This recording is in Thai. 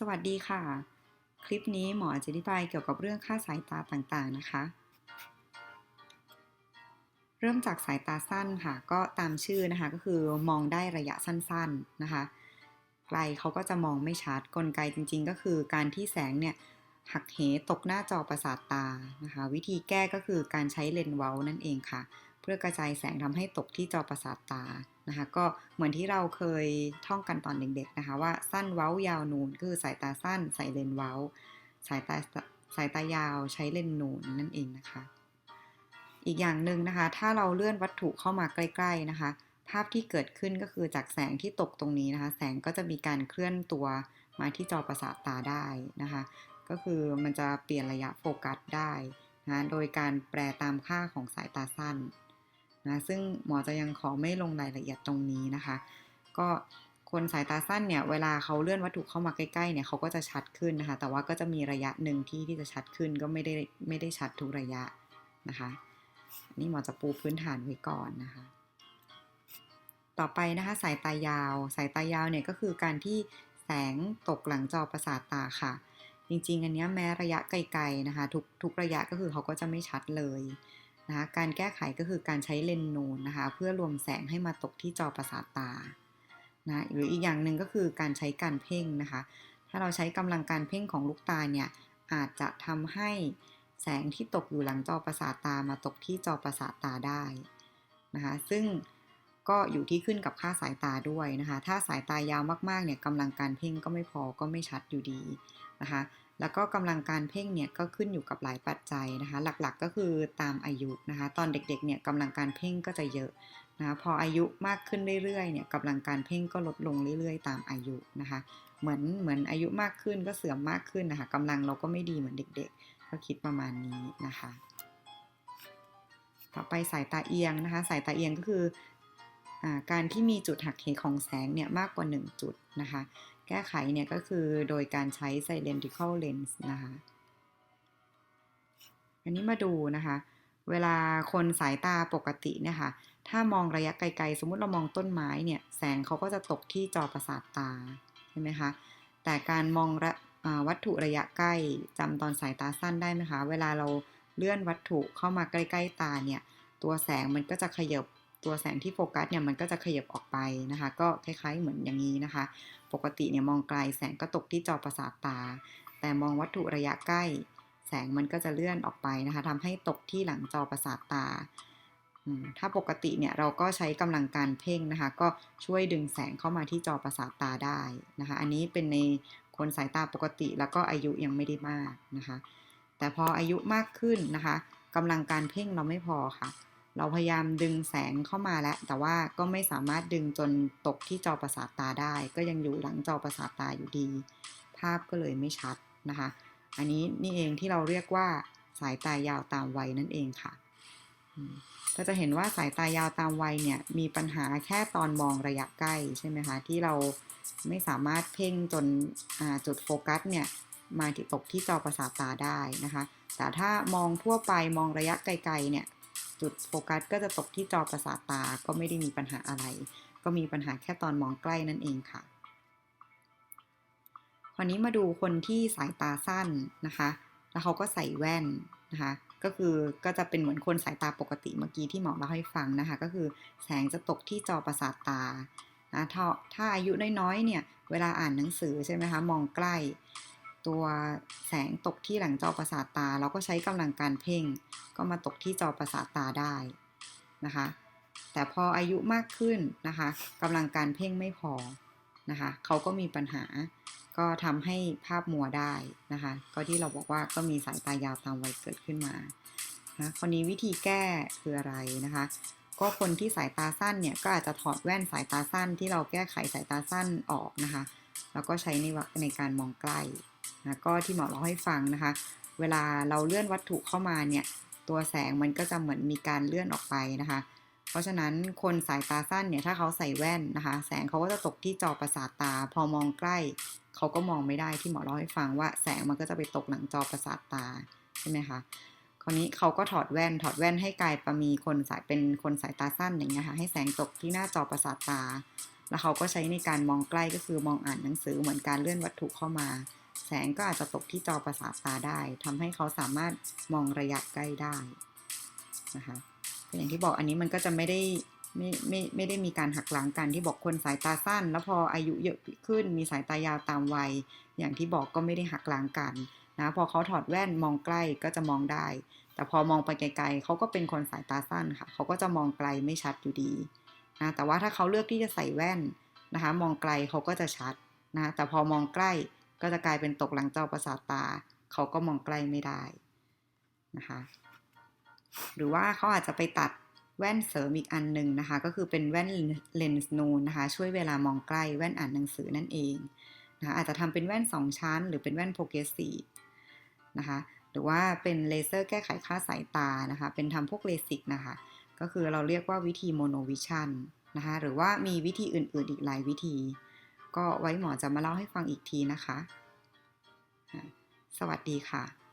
สวัสดีค่ะ คลิปนี้หมอจะอธิบายเกี่ยวกับเรื่องค่าสายตาต่างๆนะคะ เริ่มจากสายตาสั้นค่ะ ก็ตามชื่อนะคะก็คือมองได้ระยะสั้นๆนะคะ ไกลเขาก็จะมองไม่ชัดกลไกจริงๆ ก็คือการที่แสงเนี่ยหักเหตกหน้าจอประสาทตานะคะ วิธีแก้ก็คือการใช้เลนส์เว้านั่นเองค่ะ เพื่อกระจายแสงทำให้ตกที่จอประสาทตา นะคะก็เหมือนที่เราเคยท่องกันตอนเด็กๆนะคะว่าสั้นเว้ายาวนูนคือสายตาสั้นใส่เลนส์เว้า สายตาสายตายาวใช้เลนส์นูนนั่นเองนะคะ อีกอย่างหนึ่งนะคะ ถ้าเราเลื่อนวัตถุเข้ามาใกล้ ๆนะคะ ภาพที่เกิดขึ้นก็คือจากแสงที่ตกตรงนี้นะคะ แสงก็จะมีการเคลื่อนตัวมาที่จอประสาทตาได้นะคะ ก็คือมันจะเปลี่ยนระยะโฟกัสได้นะโดยการแปลตามค่าของสายตาสั้น นะซึ่งหมอจะยังขอไม่ลงรายละเอียดตรงนี้นะคะ ก็คนสายตาสั้นเนี่ยเวลาเขาเลื่อนวัตถุเข้ามาใกล้ๆเนี่ยเขาก็จะชัดขึ้นนะคะ แต่ว่าก็จะมีระยะหนึ่งที่ที่จะชัดขึ้นก็ไม่ได้ไม่ได้ชัดทุกระยะนะคะนี่หมอจะปูพื้นฐานไว้ก่อนนะคะ ต่อไปนะคะสายตายาว สายตายาวเนี่ยก็คือการที่แสงตกหลังจอประสาทตาค่ะ จริงๆ อันนี้แม้ระยะไกลๆนะคะ ทุกทุกระยะก็คือเขาก็จะไม่ชัดเลย นะคะการแก้ไขก็คือการใช้เลนส์นูนนะคะ เพื่อรวมแสงให้มาตกที่จอประสาทตานะหรืออีกอย่างหนึ่งก็คือการใช้การเพ่งนะคะ ถ้าเราใช้กำลังการเพ่งของลูกตาเนี่ยอาจจะทำให้แสงที่ตกอยู่หลังจอประสาทตามาตกที่จอประสาทตาได้นะคะ ซึ่งก็อยู่ที่ขึ้นกับค่าสายตาด้วยนะคะ ถ้าสายตายาวมากๆเนี่ยกำลังการเพ่งก็ไม่พอก็ไม่ชัดอยู่ดีนะคะ แล้วก็กำลังการเพ่งเนี่ยก็ขึ้นอยู่กับหลายปัจจัยนะคะ หลักๆก็คือตามอายุนะคะ ตอนเด็กๆเนี่ยกำลังการเพ่งก็จะเยอะนะพออายุมากขึ้นเรื่อยๆเนี่ยกำลังการเพ่งก็ลดลงเรื่อยๆ ตามอายุนะคะ เหมือนเหมือนอายุมากขึ้นก็เสื่อมมากขึ้นนะคะกำลังเราก็ไม่ดีเหมือนเด็กๆ ก็คิดประมาณนี้นะคะ ต่อไปสายตาเอียงนะคะ สายตาเอียงก็คืออการที่มีจุดหักเหของแสงเนี่ยมากกว่า 1 จุดนะคะ แก้ไขเนี่ยก็คือโดยการใช้ cylindrical lens นะคะ อันนี้มาดูนะคะ เวลาคนสายตาปกติเนี่ยค่ะ ถ้ามองระยะไกลๆ สมมุติเรามองต้นไม้เนี่ย แสงเขาก็จะตกที่จอประสาทตา ใช่ไหมคะ แต่การมองวัตถุระยะใกล้จำตอนสายตาสั้นได้ไหมคะ เวลาเราเลื่อนวัตถุเข้ามาใกล้ ๆ ตาเนี่ย ตัวแสงมันก็จะขยบ ตัวแสงที่โฟกัสเนี่ยมันก็จะขยับออกไปนะคะ ก็คล้ายๆเหมือนอย่างนี้นะคะ ปกติเนี่ยมองไกลแสงก็ตกที่จอประสาทตา แต่มองวัตถุระยะใกล้ แสงมันก็จะเลื่อนออกไปนะคะทำให้ตกที่หลังจอประสาทตาถ้าปกติเนี่ยเราก็ใช้กำลังการเพ่งนะคะ ก็ช่วยดึงแสงเข้ามาที่จอประสาทตาได้นะคะ อันนี้เป็นในคนสายตาปกติแล้วก็อายุยังไม่ได้มากนะคะ แต่พออายุมากขึ้นนะคะกำลังการเพ่งเราไม่พอค่ะ เราพยายามดึงแสงเข้ามาแล้ว แต่ว่าก็ไม่สามารถดึงจนตกที่จอประสาทตาได้ ก็ยังอยู่หลังจอประสาทตาอยู่ดี ภาพก็เลยไม่ชัดนะคะ อันนี้นี่เองที่เราเรียกว่าสายตายาวตามวัยนั่นเองค่ะ ก็จะเห็นว่าสายตายาวตามวัยเนี่ยมีปัญหาแค่ตอนมองระยะใกล้ใช่ไหมคะที่เราไม่สามารถเพ่งจนจุดโฟกัสเนี่ยมาตกที่จอประสาทตาได้นะคะ แต่ถ้ามองทั่วไปมองระยะไกลๆเนี่ย จุดโฟกัสก็จะตกที่จอประสาทตาก็ไม่ได้มีปัญหาอะไร ก็มีปัญหาแค่ตอนมองใกล้นั่นเองค่ะวันนี้มาดูคนที่สายตาสั้นนะคะ แล้วเขาก็ใส่แว่นนะคะ ก็คือก็จะเป็นเหมือนคนสายตาปกติเมื่อกี้ที่หมอเล่าให้ฟังนะคะ ก็คือแสงจะตกที่จอประสาทตานะถ้าถ้าอายุน้อยๆเนี่ย เวลาอ่านหนังสือใช่ไหมคะ มองใกล้ ตัวแสงตกที่หลังจอประสาทตา เราก็ใช้กำลังการเพ่ง ก็มาตกที่จอประสาทตาได้นะคะ แต่พออายุมากขึ้นนะคะกำลังการเพ่งไม่พอนะคะเขาก็มีปัญหาก็ทำให้ภาพมัวได้นะคะ ก็ที่เราบอกว่าก็มีสายตายาวตามวัยเกิดขึ้นมานะคนนี้วิธีแก้คืออะไรนะคะ ก็คนที่สายตาสั้นเนี่ยก็อาจจะถอดแว่นสายตาสั้นที่เราแก้ไขสายตาสั้นออกนะคะ แล้วก็ใช้ในในการมองใกล้ นะก็ที่หมอเล่าให้ฟังนะคะ เวลาเราเลื่อนวัตถุเข้ามาเนี่ย ตัวแสงมันก็จะเหมือนมีการเลื่อนออกไปนะคะ เพราะฉะนั้นคนสายตาสั้นเนี่ยถ้าเขาใส่แว่นนะคะ แสงเขาก็จะตกที่จอประสาทตา พอมองใกล้เขาก็มองไม่ได้ที่หมอเล่าให้ฟังว่าแสงมันก็จะไปตกหลังจอประสาทตาใช่ไหมคะคราวนี้เขาก็ถอดแว่นถอดแว่นให้กลายประมีคนสายเป็นคนสายตาสั้นอย่างเงี้ยค่ะให้แสงตกที่หน้าจอประสาทตา แล้วเขาก็ใช้ในการมองใกล้ก็คือมองอ่านหนังสือเหมือนการเลื่อนวัตถุเข้ามา แสงก็อาจจะตกที่จอประสาทตาได้ทำให้เขาสามารถมองระยะใกล้ได้นะคะอย่างที่บอกอันนี้มันก็จะไม่ได้ไม่ไม่ไม่ได้มีการหักหลังกันที่บอกคนสายตาสั้น แล้วพออายุเยอะขึ้นมีสายตายาวตามวัย อย่างที่บอกก็ไม่ได้หักหลังกันนะพอเขาถอดแว่นมองใกล้ก็จะมองได้ แต่พอมองไปไกลๆเขาก็เป็นคนสายตาสั้นค่ะเขาก็จะมองไกลไม่ชัดอยู่ดีนะแต่ว่าถ้าเขาเลือกที่จะใส่แว่นนะคะ มองไกลเขาก็จะชัดนะแต่พอมองใกล้ ก็จะกลายเป็นตกหลังจอประสาทตา เขาก็มองใกลไม่ได้นะคะหรือว่าเขาอาจจะไปตัดแว่นเสริมอีกอันหนึ่งนะคะ ก็คือเป็นแว่นเลนส์นูนนะคะ ช่วยเวลามองใกล้แว่นอ่านหนังสือนั่นเองนะคะอาจจะทำเป็นแว่น 2 ชั้น หรือเป็นแว่นโปรเกรสซีฟนะคะหรือว่าเป็นเลเซอร์แก้ไขค่าสายตานะคะ เป็นทำพวกเลสิกนะคะ ก็คือเราเรียกว่าวิธีโมโนวิชันนะคะ หรือว่ามีวิธีอื่นๆอีกหลายวิธี ก็ไว้หมอจะมาเล่าให้ฟังอีกทีนะคะ สวัสดีค่ะ